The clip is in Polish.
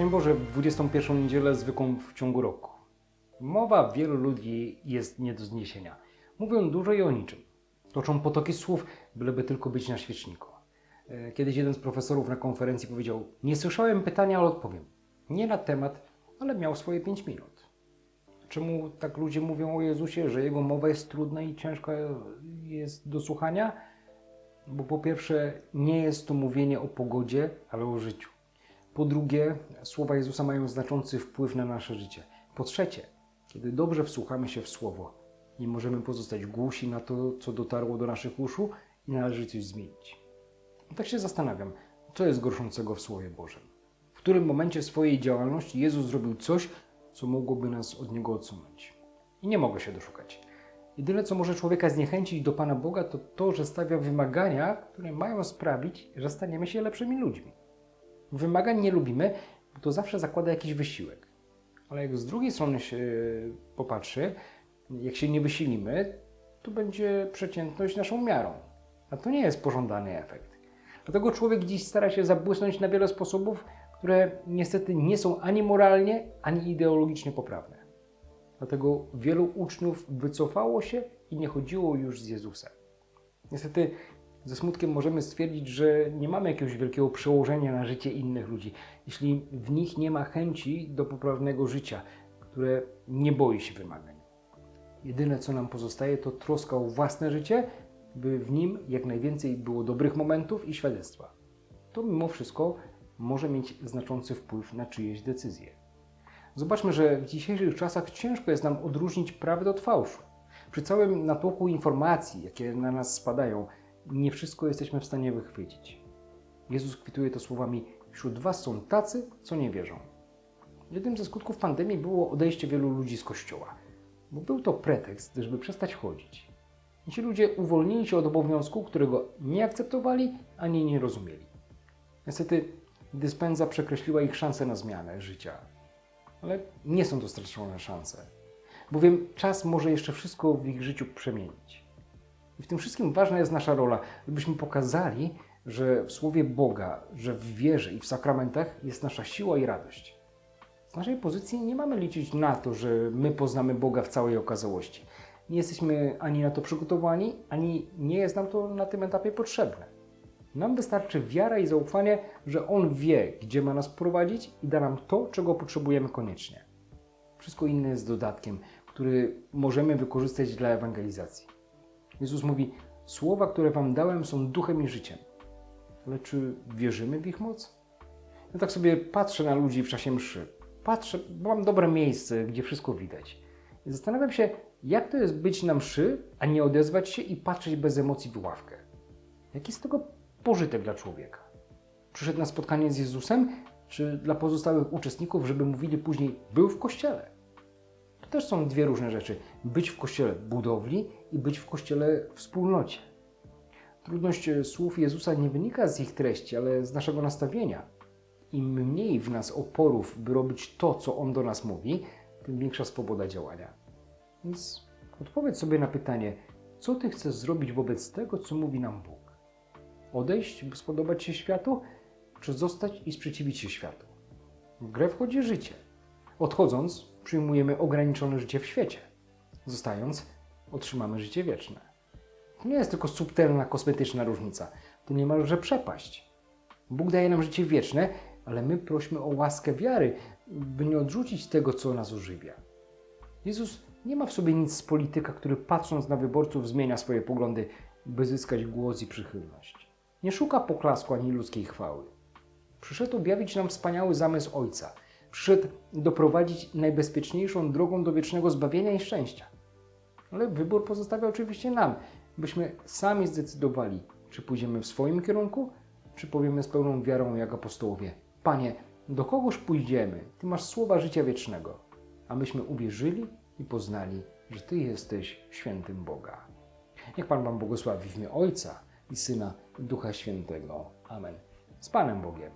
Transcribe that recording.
Szczęść Boże, w 21 niedzielę zwykłą w ciągu roku. Mowa wielu ludzi jest nie do zniesienia. Mówią dużo i o niczym. Toczą potoki słów, byleby tylko być na świeczniku. E, Kiedyś jeden z profesorów na konferencji powiedział: Nie słyszałem pytania, ale odpowiem. Nie na temat, ale miał swoje 5 minut. Czemu tak ludzie mówią o Jezusie, że jego mowa jest trudna i ciężka jest do słuchania? Bo po pierwsze, nie jest to mówienie o pogodzie, ale o życiu. Po drugie, słowa Jezusa mają znaczący wpływ na nasze życie. Po trzecie, kiedy dobrze wsłuchamy się w słowo, nie możemy pozostać głusi na to, co dotarło do naszych uszu i należy coś zmienić. Tak się zastanawiam, co jest gorszącego w Słowie Bożym. W którym momencie swojej działalności Jezus zrobił coś, co mogłoby nas od Niego odsunąć. I nie mogę się doszukać. Jedyne, co może człowieka zniechęcić do Pana Boga, to to, że stawia wymagania, które mają sprawić, że staniemy się lepszymi ludźmi. Wymagań nie lubimy, to zawsze zakłada jakiś wysiłek. Ale jak z drugiej strony się popatrzy, jak się nie wysilimy, to będzie przeciętność naszą miarą. A to nie jest pożądany efekt. Dlatego człowiek dziś stara się zabłysnąć na wiele sposobów, które niestety nie są ani moralnie, ani ideologicznie poprawne. Dlatego wielu uczniów wycofało się i nie chodziło już z Jezusem. Niestety ze smutkiem możemy stwierdzić, że nie mamy jakiegoś wielkiego przełożenia na życie innych ludzi, jeśli w nich nie ma chęci do poprawnego życia, które nie boi się wymagań. Jedyne, co nam pozostaje, to troska o własne życie, by w nim jak najwięcej było dobrych momentów i świadectwa. To mimo wszystko może mieć znaczący wpływ na czyjeś decyzje. Zobaczmy, że w dzisiejszych czasach ciężko jest nam odróżnić prawdę od fałszu. Przy całym natłoku informacji, jakie na nas spadają, nie wszystko jesteśmy w stanie wychwycić. Jezus kwituje to słowami: Wśród Was są tacy, co nie wierzą. Jednym ze skutków pandemii było odejście wielu ludzi z kościoła, bo był to pretekst, żeby przestać chodzić. I ci ludzie uwolnili się od obowiązku, którego nie akceptowali ani nie rozumieli. Niestety, dyspensa przekreśliła ich szanse na zmianę życia. Ale nie są to stracone szanse, bowiem czas może jeszcze wszystko w ich życiu przemienić. I w tym wszystkim ważna jest nasza rola, żebyśmy pokazali, że w Słowie Boga, że w wierze i w sakramentach jest nasza siła i radość. Z naszej pozycji nie mamy liczyć na to, że my poznamy Boga w całej okazałości. Nie jesteśmy ani na to przygotowani, ani nie jest nam to na tym etapie potrzebne. Nam wystarczy wiara i zaufanie, że On wie, gdzie ma nas prowadzić i da nam to, czego potrzebujemy koniecznie. Wszystko inne jest dodatkiem, który możemy wykorzystać dla ewangelizacji. Jezus mówi: Słowa, które Wam dałem, są duchem i życiem. Ale czy wierzymy w ich moc? Ja tak sobie patrzę na ludzi w czasie mszy. Patrzę, mam dobre miejsce, gdzie wszystko widać. I zastanawiam się, jak to jest być na mszy, a nie odezwać się i patrzeć bez emocji w ławkę. Jaki z tego pożytek dla człowieka? Przyszedł na spotkanie z Jezusem, czy dla pozostałych uczestników, żeby mówili później, był w kościele? Też są dwie różne rzeczy. Być w kościele budowli i być w kościele wspólnocie. Trudność e, słów Jezusa nie wynika z ich treści, ale z naszego nastawienia. Im mniej w nas oporów, by robić to, co On do nas mówi, tym większa swoboda działania. Więc odpowiedz sobie na pytanie, co Ty chcesz zrobić wobec tego, co mówi nam Bóg? Odejść, by spodobać się światu, czy zostać i sprzeciwić się światu? W grę wchodzi życie. Odchodząc, przyjmujemy ograniczone życie w świecie. Zostając, otrzymamy życie wieczne. To nie jest tylko subtelna, kosmetyczna różnica. To niemalże przepaść. Bóg daje nam życie wieczne, ale my prośmy o łaskę wiary, by nie odrzucić tego, co nas ożywia. Jezus nie ma w sobie nic z polityka, który patrząc na wyborców zmienia swoje poglądy, by zyskać głos i przychylność. Nie szuka poklasku ani ludzkiej chwały. Przyszedł objawić nam wspaniały zamysł Ojca. Przyszedł doprowadzić najbezpieczniejszą drogą do wiecznego zbawienia i szczęścia. Ale wybór pozostawia oczywiście nam, byśmy sami zdecydowali, czy pójdziemy w swoim kierunku, czy powiemy z pełną wiarą jak apostołowie: Panie, do kogoż pójdziemy? Ty masz słowa życia wiecznego. A myśmy uwierzyli i poznali, że Ty jesteś świętym Boga. Niech Pan Wam błogosławi w imię Ojca i Syna i Ducha Świętego. Amen. Z Panem Bogiem.